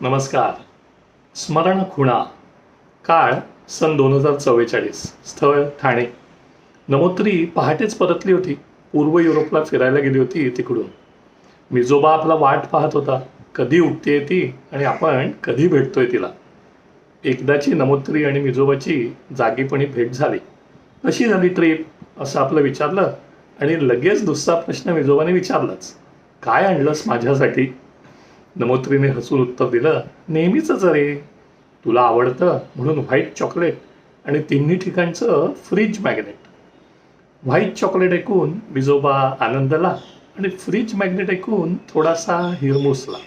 नमस्कार. स्मरण खुणा. काळ सन दोन हजार चव्वेचाळीस. स्थळ ठाणे. नमोत्री पहाटेच परतली होती. पूर्व युरोपला फिरायला गेली होती तिकडून. मिजोबा आपला वाट पाहत होता. कधी उठते ती आणि आपण कधी भेटतोय तिला. एकदाची नमोत्री आणि मिजोबाची जागीपणी भेट झाली. कशी झाली ट्रीप? असं आपलं विचारलं आणि लगेच दुसरा प्रश्न मिजोबाने विचारलाच. काय आणलंस माझ्यासाठी? नमोत्रीने हसून उत्तर दिलं नेहमीच अरे तुला आवडतं म्हणून व्हाईट चॉकलेट आणि तिन्ही ठिकाणचं फ्रीज मॅग्नेट. व्हाईट चॉकलेट ऐकून विजोबा आनंदला आणि फ्रीज मॅग्नेट ऐकून थोडासा हिरमुसला.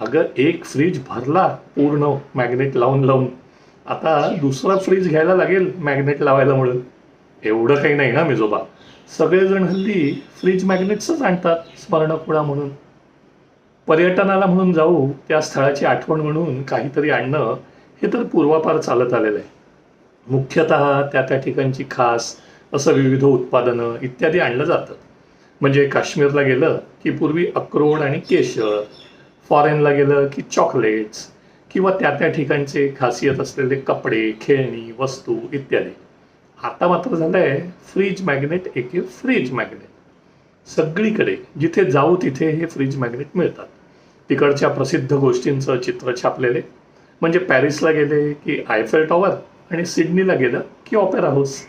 अगं एक फ्रीज भरला पूर्ण मॅग्नेट लावून लावून. आता दुसरा फ्रीज घ्यायला लागेल मॅग्नेट लावायला म्हणून. एवढं काही नाही ना मिजोबा. सगळेजण हल्ली फ्रीज मॅग्नेट्सच आणतात स्मरणकुळा म्हणून. पर्यटनाला म्हणून जाऊ त्या स्थळाची आठवण म्हणून काहीतरी आणणं हे तर पूर्वापार चालत आलेलं आहे. मुख्यतः त्या त्या ठिकाणची खास असं विविध उत्पादनं इत्यादी आणलं जातं. म्हणजे काश्मीरला गेलं की पूर्वी अक्रोड आणि केशर फॉरेनला गेलं की चॉकलेट्स किंवा त्या त्या ठिकाणचे खासियत असलेले कपडे खेळणी वस्तू इत्यादी. आता मात्र झालं आहे फ्रीज मॅग्नेट एके फ्रीज मॅग्नेट. सगळीकडे जिथे जाऊ तिथे हे फ्रीज मॅग्नेट मिळतात. तिकडच्या प्रसिद्ध गोष्टींचं चित्र छापलेले. म्हणजे पॅरिसला गेले की आयफेल टॉवर आणि सिडनीला गेलं की ऑपेरा हाऊस.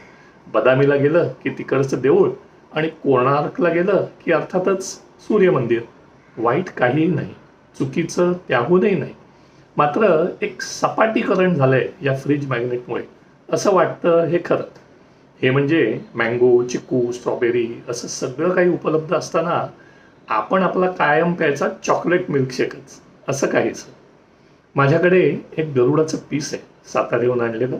बदामीला गेलं की तिकडचं देऊळ आणि कोणार्कला गेलं की अर्थातच सूर्यमंदिर. वाईट काहीही नाही. चुकीचं त्याहूनही नाही. मात्र एक सपाटीकरण झालंय या फ्रीज मॅग्नेटमुळे. असं वाटतं हे खरं. हे म्हणजे मँगो चिकू स्ट्रॉबेरी असं सगळं काही उपलब्ध असताना आपण आपला कायम प्यायचा चॉकलेट मिल्कशेकच असं काहीच. माझ्याकडे एक गरुडाचं पीस आहे. सातारेहून आणलेलं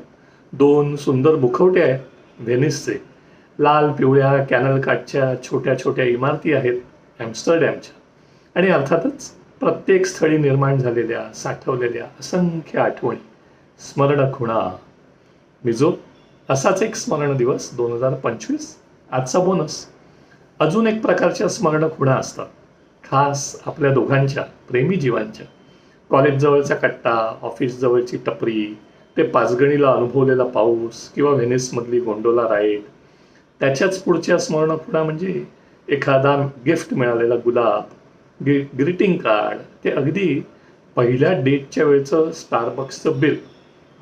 दोन सुंदर मुखवटे आहेत. व्हेनिसचे लाल पिवळ्या कॅनल काठच्या छोट्या छोट्या इमारती आहेत. ॲम्स्टरडॅमच्या आणि अर्थातच प्रत्येक स्थळी निर्माण झालेल्या साठवलेल्या असंख्य आठवणी. स्मरण खुणा. मिजो असाच एक स्मरण दिवस दोन हजार पंचवीस. आजचा बोनस अजून एक प्रकारच्या स्मरण खुणा असतात. खास आपल्या दोघांच्या प्रेमी जीवांच्या. कॉलेजजवळचा कट्टा ऑफिसजवळची टपरी ते पाचगणीला अनुभवलेला पाऊस किंवा व्हेनिसमधली गोंडोला राईड त्याच्याच पुढच्या स्मरण खुणा म्हणजे एखादा गिफ्ट मिळालेला गुलाब ग्री ग्रीटिंग कार्ड ते अगदी पहिल्या डेटच्या वेळचं स्टारबक्सचं बिल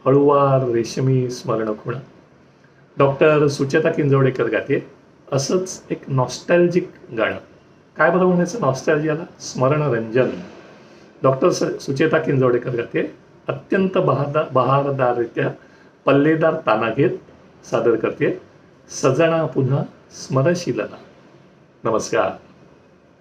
हळुवार रेशमी स्मरण खुणा. डॉक्टर सुचेता किंजवडेकर गाते. असंच एक नॉस्टॅल्जिक गाणं. काय बरं म्हणायचं? नॉस्टॅल्जियाला स्मरणरंजन. डॉक्टर स सुचेता किंजवडेकर गाते अत्यंत बहादा बहारदाररित्या पल्लेदार ताना घेत सादर करते सजणा पुन्हा स्मरशीलना नमस्कार.